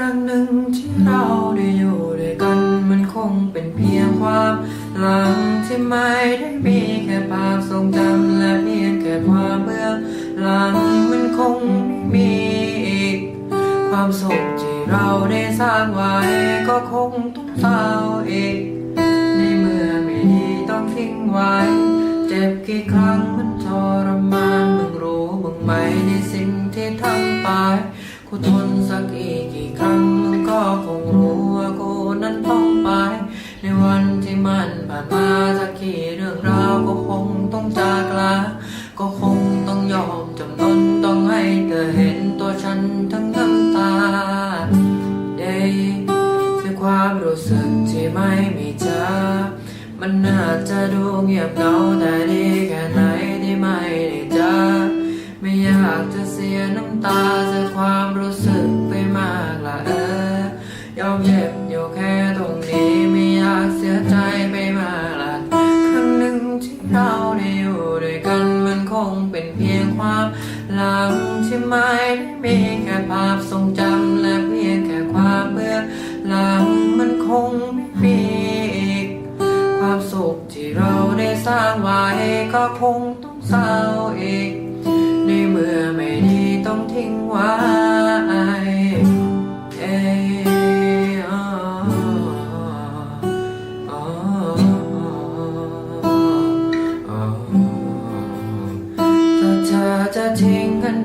รั้งหนึ่งที่เราได้อยู่ด้วยกันมันคงเป็นเพียงความหลังที่ไม่ได้มีแค่ภาพทรงจำและเพียงแค่ความเบื้อหลังมันคงไม่มีอีก ความสุขที่เราได้สร้างไว้ก็คงต้องเศร้าอีก ในเมื่อไม่ดีต้องทิ้งไว้ เจ็บกี่ครั้งมันทรมานมึงรู้มึงไหมในสิ่งที่ทำไป กูทนสักอีกกี่ครั้งมึงก็คงรู้ว่ากูนั้นต้องไป ในวันที่มันผ่านมาสักกี่เรื่องราวก็คงต้องจากลา ก็คงต้องยอมจำนนต้องให้เธอเห็นตัวฉันทั้งน้ำตาเย้คือความรู้สึกที่ไม่มีเธอมันอาจจะดูเงียบเหงาแต่ดี เจ็บอยู่แค่ตรงนี้ไม่อยากเสียใจไปมากละครั้งหนึ่งที่เราได้อยู่ด้วยกันมันคงเป็นเพียงความหลังที่ไม่ได้มีแค่ภาพทรงจำและเพียงแค่ความเบื่อหลังมันคงไม่มีอีกความสุขที่เราได้สร้างไว้ก็คงต้องเศร้าอีกในเมื่อไม่ดีต้องทิ้งไว้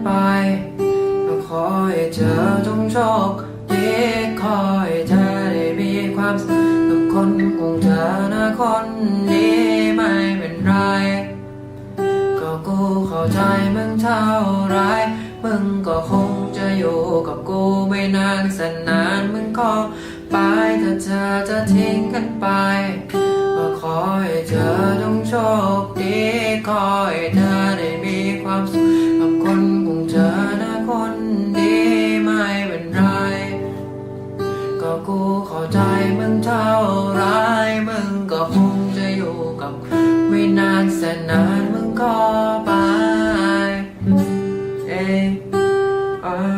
ไปขอให้เธอจงโชคดีขอให้เธอได้มีความสุขกับคนของเธอนะคนดีไม่เป็นไร ก็กูเข้าใจมึงเท่าไร มึงก็คงจะอยู่กับกูไม่นานแสนนานมึงก็ไปถ้าเธอจะทิ้งกันไป ก็ขอให้เธอจงโชคดีขอให้เธอได้มีความสุข มึงเท่าไรมึงก็คงจะอยู่กับไม่นานแสนนานมึงก็ไป เอยอ่า